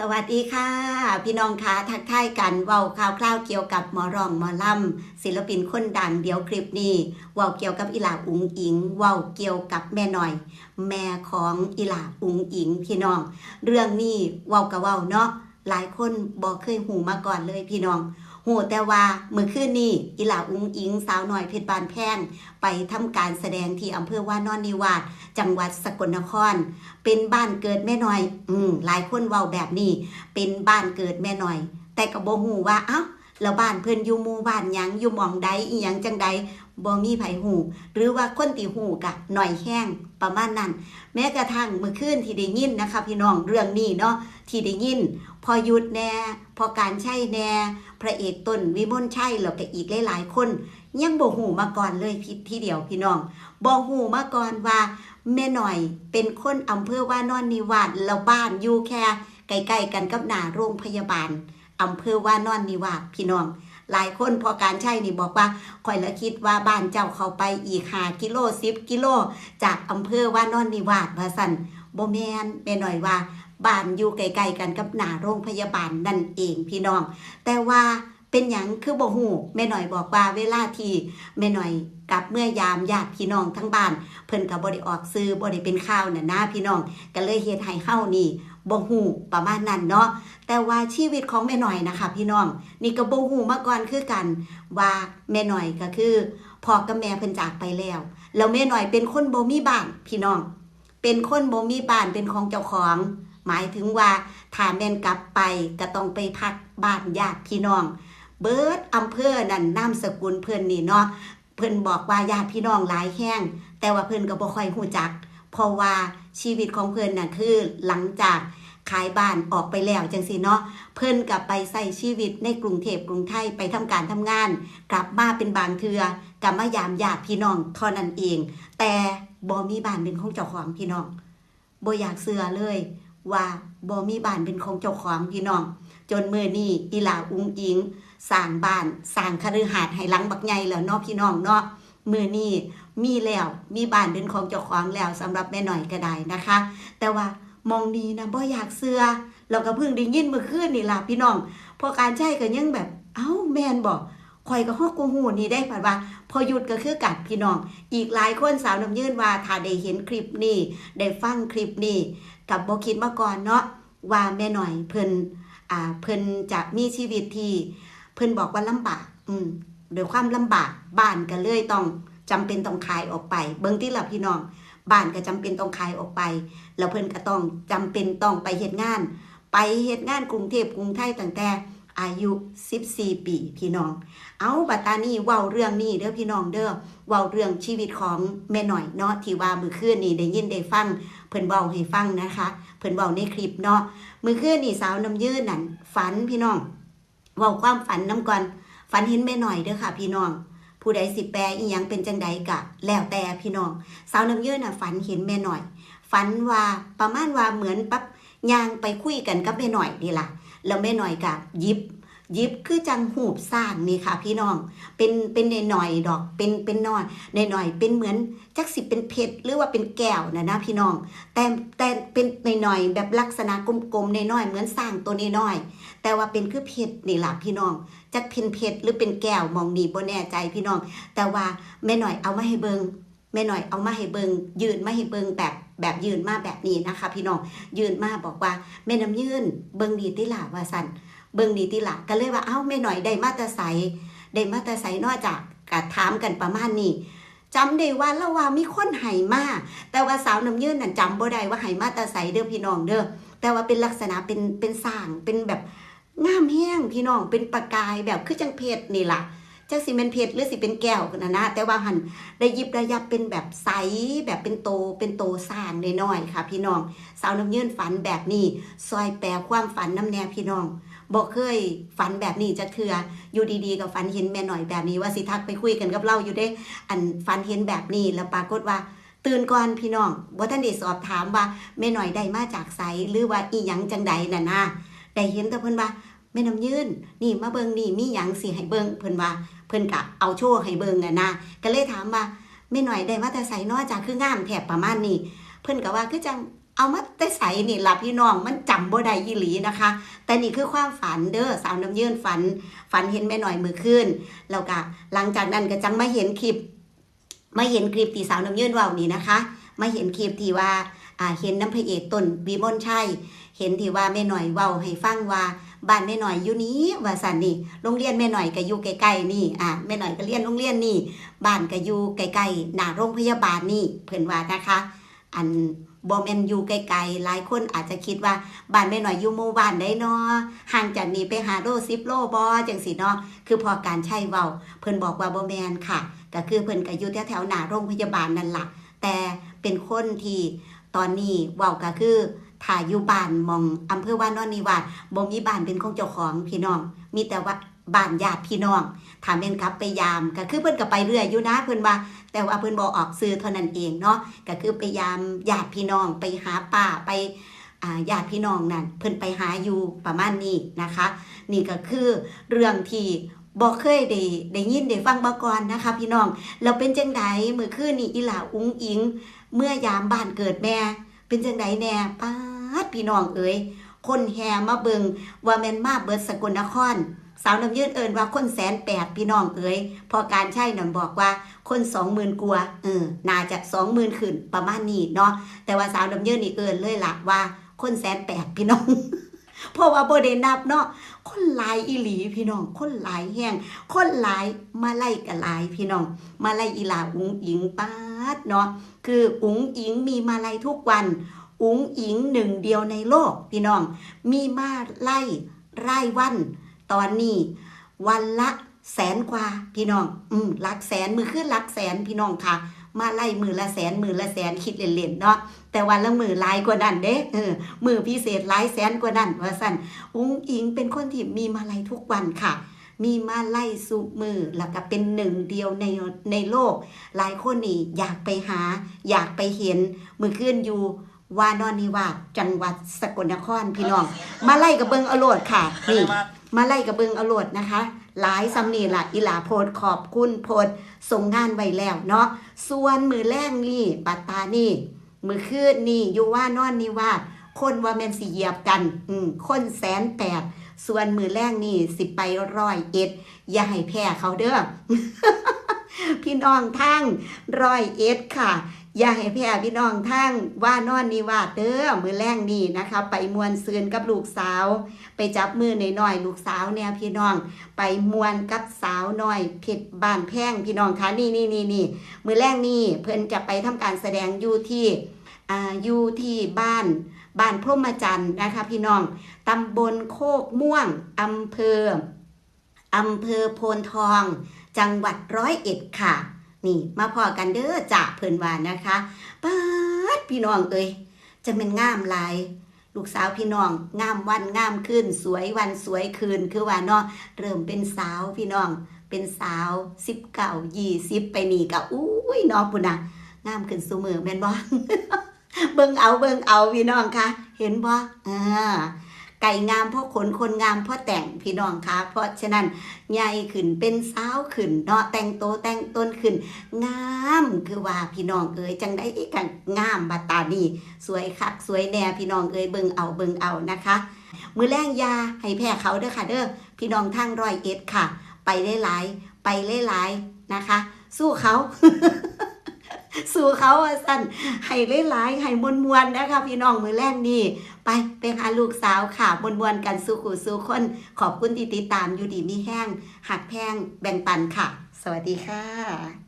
สวัสดีค่ะ พี่น้องคะทักทายกันเว้าข่าวคราวเกี่ยวกับหมอร้องหมอลำศิลปินคนดังเดี๋ยวคลิปนี้เว้าเกี่ยวกับอีหลาอุงอิงเว้าเกี่ยวกับแม่หน่อย แม่ของอีหลาอุงอิง พี่น้อง เรื่องนี้เว้ากับเว้าเนาะหลายคนบอกเคยหูมาก่อนเลยพี่น้อง หูแต่ว่าเมื่อคืนนี้อีหลาอุ้งอิงสาวหน่อยเพชรบานแพงไปทำการแสดงที่อำเภอว่านอนนิวาสจังหวัดสกลนคร เป็นบ้านเกิดแม่หน้อย อืมหลายคนเว้าแบบนี้ เป็นบ้านเกิดแม่หน้อย แต่ก็บ่ฮู้ว่าเอ้าแล้วบ้านเพิ่อนอยู่หมู่บ้านยังอยู่หม่องใดอีหยังจังใดบ่มีไผฮู้หรือว่าคนที่ฮู้กะหน่อยแห้งประมาณนั้น แม้กระทั่งเมื่อคืนที่ได้ยินนะคะ พี่น้องเรื่องนี้เนาะที่ได้ยิน พอยุดแน่ พอการใช่แน่ พระเอกต้นวิมลชัยแล้วก็อีกหลายๆ คน ยังบ่ฮู้มาก่อนเลยพี่ที่เดียวพี่น้องบ่ฮู้มาก่อนว่า แม่หน่อยเป็นคนอำเภอว่านอนนิวาสแล้วบ้านอยู่แค่ใกล้ๆกันกับหน้าโรงพยาบาลอำเภอว่านอนนิวาสพี่น้องหลายคนพอการใช่นี่บอกว่าคอยละคิดว่าบ้านเจ้าเขาไปอีกห้ากิโลสิบกิโล จากอำเภอว่านอนนิวาสว่าสันบ่แมนแม่หน่อยว่า บ้านอยู่ไกลๆกันกับหน้าโรงพยาบาลนั่นเองพี่น้อง แต่ว่าเป็นหยังคือบ่ฮู้แม่หน่อยบอกว่าเวลาที่แม่หน่อยกับเมื่อยามญาติพี่น้องทั้งบ้าน เพิ่นก็บ่ได้ออกซื้อบ่ได้เป็นข่าวน่ะนะพี่น้องก็เลยเฮ็ดให้เฮานี่บ่ฮู้ประมาณนั้นเนาะแต่ว่าชีวิตของแม่หน่อยนะคะ พี่น้อง นี่ก็บ่ฮู้มาก่อนคือกัน ว่าแม่หน่อยก็คือพ่อกับแม่เพิ่นจากไปแล้วแล้วแม่หน่อยเป็นคนบ่มีบ้านพี่น้อง เป็นคนบ่มีบ้านเป็นของเจ้าของ หมายถึงว่าถ้าแม่นกลับไปก็ต้องไปพักบ้านญาติพี่น้อง เบิร์ดอำเภอนั่นนามสกุลเพิ่อนนี่เนาะเพิ่อนบอกว่าญาติพี่น้องหลายแห้ง แต่ว่าเพิ่อนก็บ่ค่อยฮู้จัก เพราะว่าชีวิตของเพิ่อนน่ะคือหลังจากขายบ้านออกไปแล้วจังซี่เนาะเพิ่นกลับไปใส่ชีวิตในกรุงเทพกรุงไทยไปทำการทำงาน กลับมาเป็นบางเทือกลับมายามญาติพี่น้องเท่านั้นเอง แต่บ่มีบ้านเป็นของเจ้าของพี่น้องบ่อยากเสือเลย ว่าบ่มีบ้านเป็นของเจ้าของพี่น้อง จนมื้อนี้อีหลาอุ้งอิงสร้างบ้านสร้างคฤหาสน์ให้หลังบักใหญ่แล้วเนาะพี่น้องเนาะมื้อนี้มีแล้วมีบ้านเป็นของเจ้าของแล้วสำหรับแม่หน่อยก็ได้นะคะ แต่ว่ามองดีนะบ่อยากเสือเราก็เพิ่งได้ยินเมื่อคืนนี่ล่ะพี่น้อง พอการใช้ก็ยังแบบ เอ้าแมนบอกข่อยก็ฮอกกูหูนี่ได้ผ่านว่า พอหยุดก็คือกัดพี่น้อง อีกหลายคนสาวน้ำยื่นว่าถ้าได้เห็นคลิปนี้ได้ฟังคลิปนี้ กับโบคิดมาก่อนเนาะว่าแม่หน่อยเพิ่นอ่าเพิ่นจะมีชีวิตที่เพิ่นบอกว่าลำบาก อืมโดยความลำบากบ้านก็เลยต้องจำเป็นต้องขายออกไป เบิ้งที่หลับพี่น้องบ้านก็จำเป็นต้องขายออกไป แล้วเพิ่นก็ต้องจำเป็นต้องไปเหตุงาน ไปเหตุงานกรุงเทพกรุงไทยตั้งแต่ อายุ 14 ปีพี่น้อง เอาบัตานี้เว้าเรื่องนี้เด้อพี่น้องเด้อเว้าเรื่องชีวิตของแม่หน่อยเนาะที่ว่ามือคืนนี้ได้ยินได้ฟัง เพิ่นเว้าให้ฟังนะคะ เพิ่นเว้าในคลิปเนาะมือคืนนี่สาวน้ำยืนนั่นฝันพี่น้องเว้าความฝันน้ำก่อนฝันเห็นแม่หน่อยเด้อค่ะ พี่น้องผู้ใดสิแปลอีหยังเป็นจังใดกะ แล้วแต่พี่น้อง สาวน้ำยืนน่ะฝันเห็นแม่หน่อย ฝันว่าประมาณว่าเหมือนปั๊บยางไปคุยกันกับแม่หน่อยนี่ล่ะ แล้วแม่หน่อยกะหยิบยิบคือจังหูบสร้างนี่ค่ะ พี่น้อง เป็นเป็นในหน่อยดอก เป็นเป็นน้อยในหน่อยเป็นเหมือนจักสิเป็นเพชรหรือว่าเป็นแก้วนะนะพี่น้อง แต่แต่เป็นในหน่อยแบบลักษณะกลมๆในน้อยเหมือนสร้างตัวในน้อย แต่ว่าเป็นคือเพชรนี่ล่ะพี่น้องจักเป็นเพชรหรือเป็นแก้วมองนี่บ่แน่ใจพี่น้อง แต่ว่าแม่หน่อยเอามาให้เบิงแม่หน่อยเอามาให้เบิงยืนมาให้เบิงแบบ แบบยืนมาแบบนี้นะคะ พี่น้องยืนมาบอกว่าแม่น้ำยืนเบิงดีติล่ะว่าสันเบิงดีติล่ะก็เลยว่าเอ้าแม่หน่อยได้มาตาใสได้มาตาใสนอกจากกะถามกันประมาณนี้จำได้ว่าล้วว่ามีคนไห้มาแต่ว่าสาวน้ำยืนนั่นจำบ่ได้ว่าไห้มาตาใสเด้อพี่น้องเด้อแต่ว่าเป็นลักษณะเป็นเป็นสร้างเป็นแบบงามแห้งพี่น้องเป็นประกายแบบคือจังเพชรนี่ล่ะ จักสิเป็นเพชรหรือสิเป็นแก้วนะนะ แต่ว่าหันได้ยิบได้ยับเป็นแบบใสแบบเป็นโตเป็นโตสร้างน้อยๆค่ะ พี่น้องสาวน้ำเยืนฝันแบบนี้ ซอยแปลความฝันน้ำแน่พี่น้องบอกเคยฝันแบบนี้จะเถื่ออยู่ดีๆกับฝันเห็นแม่หน่อยแบบนี้ว่าสิทักไปคุยกันกับเราอยู่ได้ อันฝันเห็นแบบนี้แล้วปรากฏว่าตื่นก่อนพี่น้องว่าท่านได้สอบถามว่าแม่หน่อยได้มาจากไสหรือว่าอีหยังจังใดน่ะนะได้เห็นแต่เพิ่นว่า ม่น้ำยืนนี่มาเบิงนี่มีหยังสิให้เบิงเพิ่นว่าเพิ่นกะเอาโชว์ให้เบิงน่ะนะก็เลยถามว่าแม่หน่อยได้มาแต่ใส่นอจากคืองามแถบประมาณนี้ เพิ่นก็ว่าคือจังเอามาแต่ใส่นี่ล่ะพี่น้องมันจำบ่ได้อีหลีนะคะ แต่นี่คือความฝันเด้อสาวน้ำยืนฝัน ฝันเห็นแม่หน่อยมือขึ้นแล้วก็หลังจากนั้นก็จังมาเห็นคลิปมาเห็นคลิปที่สาวน้ำยืนว่านี่นะคะ มาเห็นคลิปที่ว่าเห็นน้ำพระเอกต้นวีมนชัยเห็นที่ว่าแม่หน่อยว้าให้ฟังว่า บ้านแม่หน่อยอยู่นี้ว่าสันนี่โรงเรียนแม่หน่อยก็อยู่ใกล้ๆนี่อ่าแม่หน่อยก็เรียนโรงเรียนนี่บ้านก็อยู่ใกล้ๆหน้าโรงพยาบาลนี่เพิ่นว่านะคะ อันบอมแมนอยู่ไกลๆหลายคนอาจจะคิดว่าบ้านแม่หน่อยอยู่หมู่บ้านได้เนาะห่างจากนี้ไปหาโลสิบโลบอจังสิเนาะคือพอการใช้เว้าเพิ่นบอกว่าบอแมนค่ะ ก็คือเพิ่นก็อยู่แถวๆหน้าโรงพยาบาลนั่นล่ะแต่เป็นคนที่ตอนนี้เว้าก็คือ ถ้าอยู่บ้านมองอำเภอว่านอนนิวาสบ่มีบ้านเป็นของเจ้าของพี่น้อง มีแต่ว่าบ้านญาติพี่น้องถ้าแม่นครับไปยามก็คือเพิ่นก็ไปเรื่อยอยู่นะเพิ่นว่า แต่ว่าเพิ่นบอกออกซื้อเท่านั้นเองเนาะก็คือไปยามญาติพี่น้องไปหาป้าไปอ่าญาติพี่น้องนั่นเพิ่นไปหาอยู่ประมาณนี้นะคะ นี่ก็คือเรื่องที่บอกเคยได้ได้ยินได้ฟังมาก่อนนะคะ พี่น้องเราเป็นจังไดเมื่อคืนนี้อีหลาอุ้งอิง เมื่อยามบ้านเกิดแม่ เป็นจังไดแน่ป้าพี่น้องเอ๋ยคนแห่มาเบิงว่าแมนมาเบิดสกลนคร สาวน้ำยืดเอินว่าคนแสนแปดพี่น้องเอ๋ยพอการใช่นำบอกว่าคนสองหมื่นกว่าเออน่าจะสองหมื่นขึ้นประมาณนี้เนาะแต่ว่าสาวน้ำยืดนี่เอินเลยล่ะว่าคนแสนแปดพี่น้องเพราะว่าโบเดนับเนาะคนหลายอีหลีพี่น้อง คนหลายแห้งคนหลายมาไล่กับหลายพี่น้อง มาไล่อีหลาอุ๋งอิงป้า ดเนาะคืออุ๋งอิงมีมาไล่ทุกวัน อุ๋งอิงหนึ่งเดียวในโลกพี่น้อง มีมาไล่ไร่วัน ตอนนี้ วันละแสนกว่าพี่น้อง อืมหลักแสนมือขึ้นหลักแสนพี่น้องค่ะ มาไล่มือละแสนมือละแสนคิดเล่นๆเนาะแต่วันละมือลายกว่านั้นเด้เออมือพิเศษลายแสนกว่านั้นว่าสั่นอุ้งอิงเป็นคนที่มีมาไล่ทุกวันค่ะ มีมาไล่สุมือแล้วก็เป็นหนึ่งเดียวในในโลก หลายคนนี่อยากไปหา อยากไปเห็นมือขึ้นอยู่วานอนนิวาสจังหวัดสกลนครพี่น้อง มาไล่กับเบิงเอโลดค่ะนี่มาไล่กับเบิงเอโหลดนะคะ หลายสำนีละอีหลาโพดขอบคุณโพดส่งงานไว้แล้วเนาะส่วนมือแรกนี่ปัตตานี่มือคืนนี่อยู่ว่านอนนีว่าคนว่าแมนสิเหยียบกัน อืมคนแสนแปด ส่วนมือแรกนี่สิไปร้อยเอ็ด อย่าให้แพ้เขาเด้อพี่น้องทั้งร้อยเอ็ดค่ะ อย่าให้แพ้พี่น้องทั้งว่านอนนิวาเด้อมือแรกนี่นะคะ ไปมวนซืนกับลูกสาว ไปจับมือหน่อยๆลูกสาวเนี่ยพี่น้อง ไปมวนกับสาวน้อยเพชรบ้านแพงพี่น้องคะนี่นี่นี่นี่มือแรกนี่เพิ่นจะไปทำการแสดงอยู่ที่อ่าอยู่ที่บ้าน บ้านพรหมจันทร์นะคะพี่น้องตำบลโคกม่วงอำเภออำเภอโพนทอง จังหวัดร้อยเอ็ดค่ะ นี่มาพอกันเด้อจ่าเพิ่นวานนะคะป้าดพี่น้องเอ้ยจะเป็นงามลายลูกสาวพี่น้องงามวันงามขึ้น สวยวันสวยคืนคือว่าเนาะเริ่มเป็นสาวพี่น้องเป็นสาวสิบเก้ายี่สิบไปนี่ก็อุ้ยเนาะปุ่นนะงามขึ้นสูมือแม่นบ่ เบิ่งเอาเบิ่งเอาพี่น้องคะเห็นบ่อ่าไก่งามเพราะขนคนงามเพราะแต่งพี่น้องคะเพราะฉะนั้นใหญ่ขึ้นเป็นสาวขึ้นเนาะแต่งโตแต่งต้นขึ้น งามคือว่าพี่น้องเอ๋ยจังได้อีกกันงามบัดตานีสวยคักสวยแน่พี่น้องเอ้ยเบิ่งเอาเบิ่งเอานะคะ มือแรงยาให้แพ้เขาเด้อค่ะเด้อพี่น้องทางร้อยเอ็ดค่ะ ไปหลายๆไปหลายๆนะคะ สู้เขา สู่เขาว่าสั่นให้หลายๆให้มวนๆนะคะพี่น้องมือแรกนี่ไปไปหาลูกสาวค่ะมวนๆกันสู่ขู่สู่คน ขอบคุณที่ติดตามอยู่ดีมีแห้งหักแพงแบ่งปันค่ะ สวัสดีค่ะ